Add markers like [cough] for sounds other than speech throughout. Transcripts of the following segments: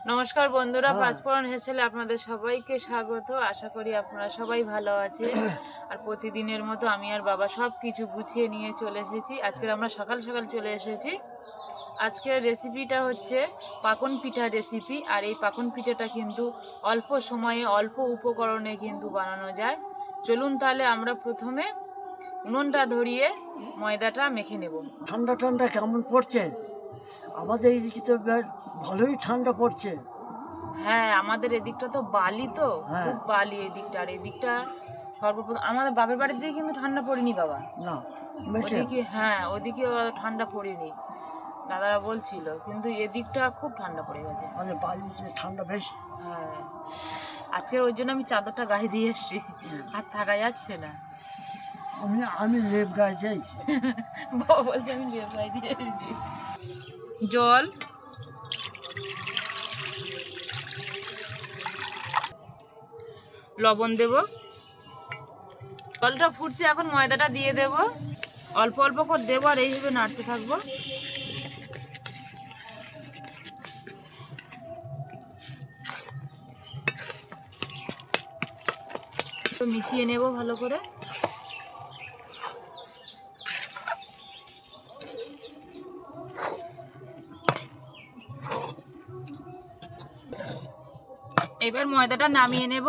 নমস্কার বন্ধুরা হ্যাঁ। পাঁচফোড়ন হেসেলে আপনাদের সবাইকে স্বাগত। আশা করি আপনারা সবাই ভালো আছে আর প্রতিদিনের মতো আমি আর বাবা সব কিছু গুছিয়ে নিয়ে চলে এসেছি। আজকে আমরা সকাল সকাল চলে এসেছি। আজকের রেসিপিটা হচ্ছে পাকন পিঠা রেসিপি আর এই পাকন পিঠাটা কিন্তু অল্প সময়ে অল্প উপকরণে কিন্তু বানানো যায়। চলুন তাহলে আমরা প্রথমে উনুনটা ধরিয়ে ময়দাটা মেখে নেব। ঠান্ডা ঠান্ডা কেমন পড়ছে? আমাদের এইদিকে তো ভালোই ঠান্ডা পড়ছে। হ্যাঁ আমাদের এদিকটা তো বালি তো হ্যাঁ। খুব বালি এদিকটা। আর এদিকটা সর্বপ্রথম আমাদের বাপের বাড়ির দিকে কিন্তু ঠান্ডা পড়েনি বাবা। না ওদিকে হ্যাঁ ওদিকে ঠান্ডা পড়েনি। দাদারা বলছিল কিন্তু এদিকটা খুব ঠান্ডা পড়ে গেছে। আমাদের বাড়িতে ঠান্ডা বেশ। হ্যাঁ আজকে ওই জন্য আমি চাদরটা গায়ে দিয়ে এসছি আর থাকা যাচ্ছে না। আমি আমি লেপ গায়ে দিয়েছি। [laughs] বাবা বলছে আমি লেপ গায়ে দিয়ে এসেছি। জল? লবণ দেব। জলটা ফুটছে, এখন ময়দাটা দিয়ে দেব। অল্প অল্প করে দেবো আর এইভাবে নাড়তে থাকব। তো মিশিয়ে নেব ভালো করে। এবার ময়দাটা নামিয়ে নেব।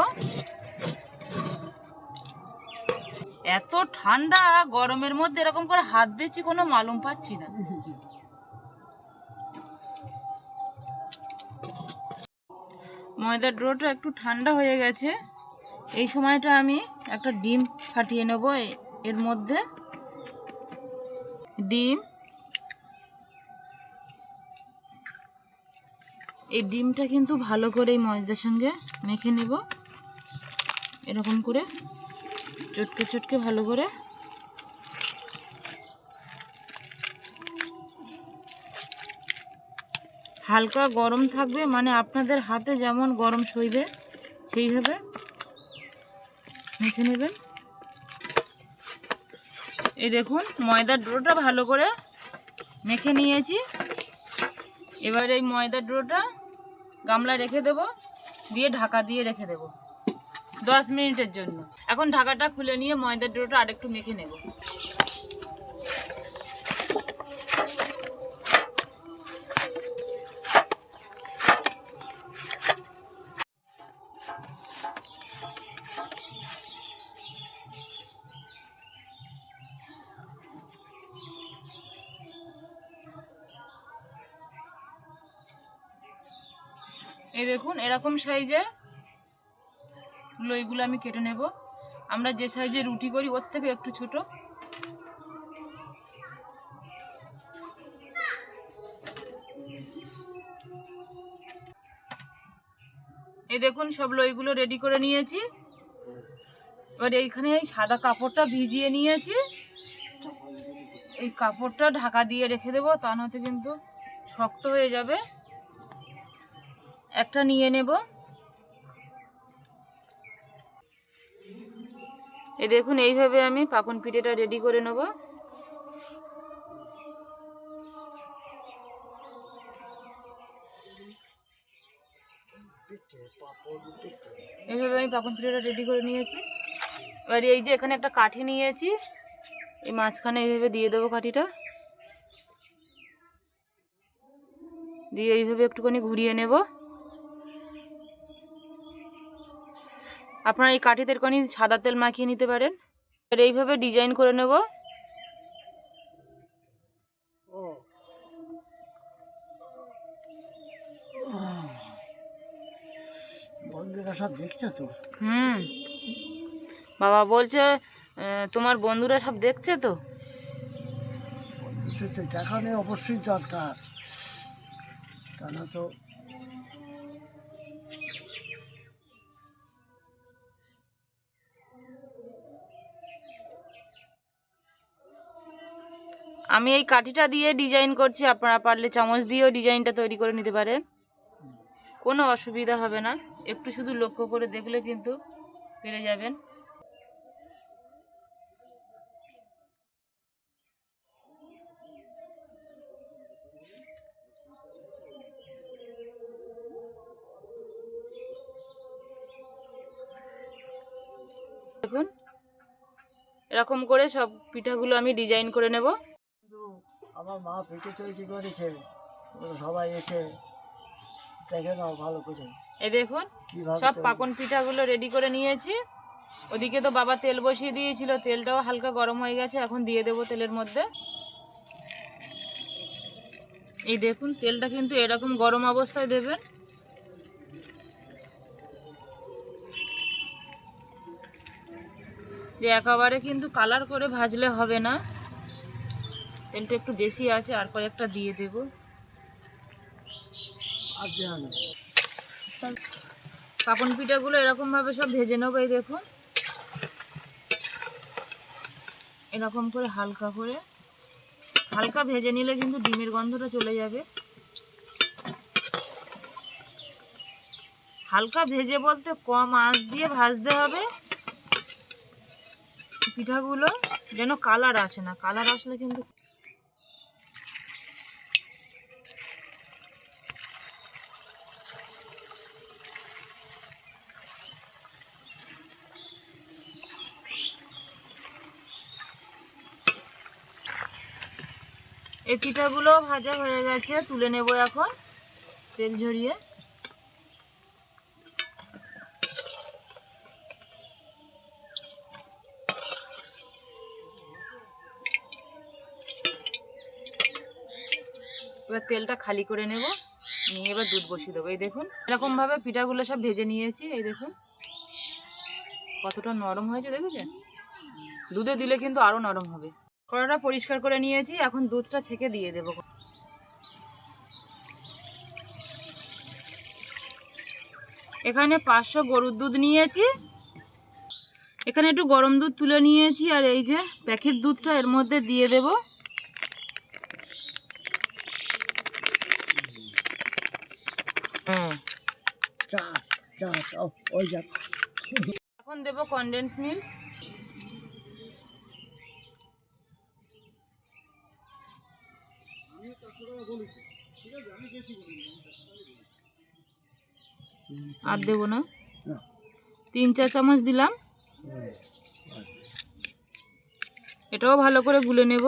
এত ঠান্ডা, গরমের মধ্যে এরকম করে হাত দিচ্ছি, কোনো মালুম পাচ্ছি না। ময়দার ডোটা একটু ঠান্ডা হয়ে গেছে। এই সময়টা আমি একটা ডিম ফাটিয়ে নেব এর মধ্যে। ডিম। এই ডিমটা কিন্তু ভালো করে এই ময়দার সঙ্গে মেখে নেব। এরকম করে চটকে চটকে ভালো করে। হালকা গরম থাকবে মানে আপনাদের হাতে যেমন গরম সইবে, সেইভাবে মেখে নেবেন। এই দেখুন, ময়দার ডোটা ভালো করে মেখে নিয়েছি। এবার এই ময়দার ডোটা গামলা রেখে দেব, দিয়ে ঢাকা দিয়ে রেখে দেব। দশ মিনিটের জন্য। এখন ঢাকাটা খুলে নিয়ে ময়দার ডোটা আরেকটু মেখে নেব। এই দেখুন, এরকম সাইজে লইগুলো আমি কেটে নেব। আমরা যে সাইজে রুটি করি, ওর থেকে একটু ছোট। এই দেখুন, সব লইগুলো রেডি করে নিয়েছি। এবার এইখানে এই সাদা কাপড়টা ভিজিয়ে নিয়েছি। এই কাপড়টা ঢাকা দিয়ে রেখে দেবো, তা নয়তো কিন্তু শক্ত হয়ে যাবে। একটা নিয়ে নেব। এই দেখুন, এইভাবে আমি পাকন পিঠেটা রেডি করে নেব। এইভাবে আমি পাকন পিঠেটা রেডি করে নিয়েছি। এবার এই যে এখানে একটা কাঠি নিয়েছি, এই মাঝখানে এইভাবে দিয়ে দেবো কাঠিটা। দিয়ে এইভাবে একটুখানি ঘুরিয়ে নেব। আপনারা এই কাঠিতে একটুখানি সাদা তেল মাখিয়ে নিতে পারেন। এবার এইভাবে ডিজাইন করে নেব। ও বন্ধুরা সব দেখছ তো? হুম। বাবা বলছে তোমার বন্ধুরা সব দেখছে তো দেখানো অবশ্যই দরকার। তা না তো আমি এই কাঠিটা দিয়ে ডিজাইন করছি, আপনারা পারলে চামচ দিয়েও ডিজাইনটা তৈরি করে নিতে পারেন। কোনো অসুবিধা হবে না। একটু শুধু লক্ষ্য করে দেখলে কিন্তু পেরে যাবেন। দেখুন, এরকম করে সব পিঠাগুলো আমি ডিজাইন করে নেব। আমার মা পিঠে তৈরি করেছে। সবাই এসে দেখে নাও ভালো করে। এই দেখুন সব পাকন পিঠাগুলো রেডি করে নিয়েছি। ওদিকে তো বাবা তেল বসিয়ে দিয়েছিল তেলটাও হালকা গরম হয়ে গেছে এখন দিয়ে দেবো তেলের মধ্যে। এই দেখুন তেলটা কিন্তু এরকম গরম অবস্থায় দেবেন। যে একেবারে কিন্তু কালার করে ভাজলে হবে না। তেলটা একটু বেশি আছে আর কয়েকটা দিয়ে দেব। পাপন পিঠাগুলো এরকম ভাবে সব ভেজে নেব, এই দেখুন। এরকম করে হালকা করে। হালকা ভেজে নিলে কিন্তু ডিমের গন্ধটা চলে যাবে। হালকা ভেজে বলতে কম আঁচ দিয়ে ভাজতে হবে। পিঠাগুলো যেন কালার আসে না, কালার আসলে কিন্তু এই পিঠাগুলো ভাজা হয়ে গেছে, তুলে নেব এখন তেল ঝরিয়ে। এবার তেলটা খালি করে নেব, নিয়ে এবার দুধ বসিয়ে দেবো। এই দেখুন এরকম ভাবে পিঠাগুলো সব ভেজে নিয়েছি, এই দেখুন। কতটা নরম হয়েছে, দেখেছেন? দুধে দিলে কিন্তু আরও নরম হবে। কড়াটা পরিষ্কার করে নিয়েছি এখন দুধটা ছেঁকে দিয়ে দেবো। এখানে পাঁচশো গরুর দুধ নিয়েছি। এখানে একটু গরম দুধ তুলে নিয়েছি আর এই যে প্যাকেট দুধটা এর মধ্যে দিয়ে দেব। হ্যাঁ। চা চা ও, ওই এখন দেব কন্ডেন্স মিল্ক আর দেবো না। তিন চার চামচ দিলাম। এটাও ভালো করে গুলে নেব।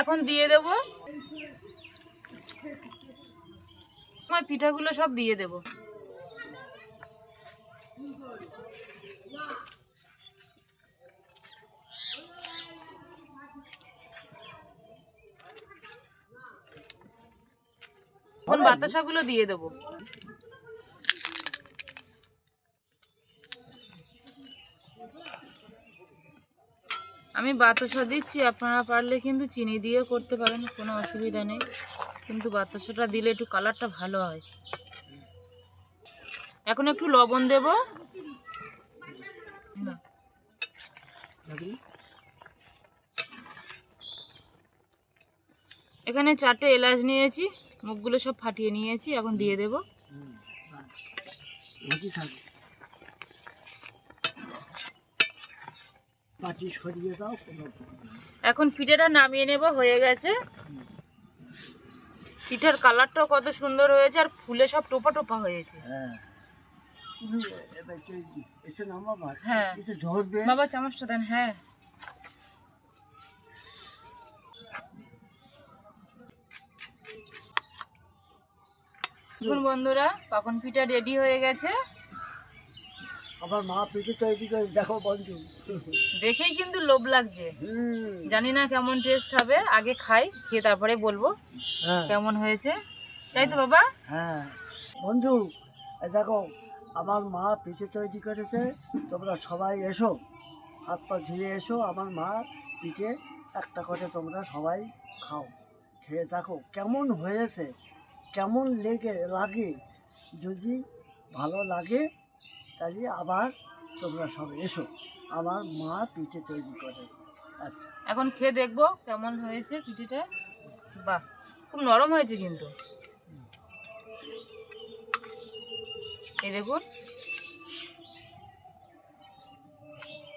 এখন দিয়ে দেব। আমার পিঠাগুলো সব দিয়ে দেব। এখন বাতাসাগুলো দিয়ে দেবো। আমি বাতাসা দিচ্ছি আপনারা পারলে কিন্তু চিনি দিয়ে করতে পারেন কোনো অসুবিধা নেই। কিন্তু বাতাসাটা দিলে একটু কালারটা ভালো হয়। এখন একটু লবণ দেব। এখানে চারটে এলাচ নিয়েছি। মুখগুলো সব ফাটিয়ে নিয়েছি এখন দিয়ে দেব। এখন পিঠেটা নামিয়ে নেব হয়ে গেছে। পিঠার কালারটাও কত সুন্দর হয়েছে আর ফুলে সব টোপা টোপা হয়েছে। হ্যাঁ। হ্যাঁ। ধরবে। বাবা চামচটা দেন হ্যাঁ। দেখুন বন্ধুরা পাকন পিঠা রেডি হয়ে গেছে। আবার মা পিঠে তৈরি করে দেখো বন্ধু। দেখেই কিন্তু লোভ লাগছে। জানি না কেমন টেস্ট হবে আগে খাই খেয়ে তারপরে বলব হ্যাঁ। কেমন হয়েছে। তাই তো বাবা? হ্যাঁ। বন্ধু দেখো আমার মা পিঠে তৈরি করেছে তোমরা সবাই এসো হাত পা ধুয়ে এসো আমার মা পিঠে একটা করে তোমরা সবাই খাও খেয়ে দেখো কেমন হয়েছে। কেমন লেগে লাগে, যদি ভালো লাগে, তাহলে আবার তোমরা সব এসো। আমার মা পিঠে তৈরি করেছে। আচ্ছা। এখন খেয়ে দেখব কেমন হয়েছে পিঠেটা। বাহ, খুব নরম হয়েছে কিন্তু। এই দেখুন।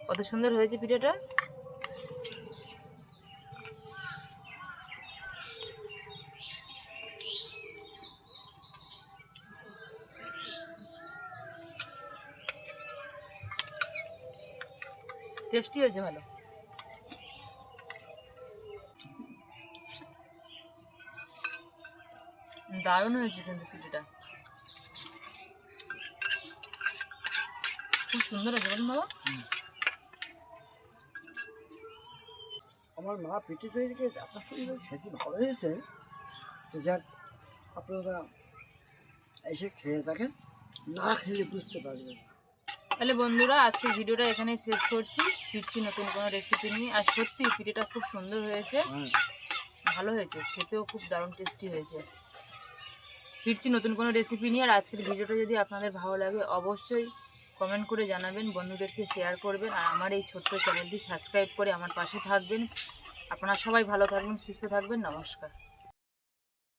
কত সুন্দর হয়েছে পিঠাটা। টেস্টি হয়েছে ভালো। দারুণ হয়েছে কিন্তু পিঠেটা। খুব সুন্দর আছে বলুন বাবা। আমার মা পিঠে তৈরি করেছে, এত সুন্দর খেতে ভালো হয়েছে। তো যাক, আপনারা এসে খেয়ে থাকেন, না খেলে বুঝতে পারবেন তাহলে বন্ধুরা আজকে ভিডিওটা এখানে শেষ করছি। ফিরছি নতুন কোনো রেসিপি নিয়ে। আর সত্যি পিঠেটা খুব সুন্দর হয়েছে। হ্যাঁ ভালো হয়েছে। খেতেও খুব দারুণ টেস্টি হয়েছে। ফিরছি নতুন কোনো রেসিপি নিয়ে। আর আজকের ভিডিওটা যদি আপনাদের ভালো লাগে অবশ্যই কমেন্ট করে জানাবেন বন্ধুদেরকে শেয়ার করবেন। আর আমার এই ছোট্ট চ্যানেলটি সাবস্ক্রাইব করে আমার পাশে থাকবেন। আপনারা সবাই ভালো থাকবেন সুস্থ থাকবেন। নমস্কার।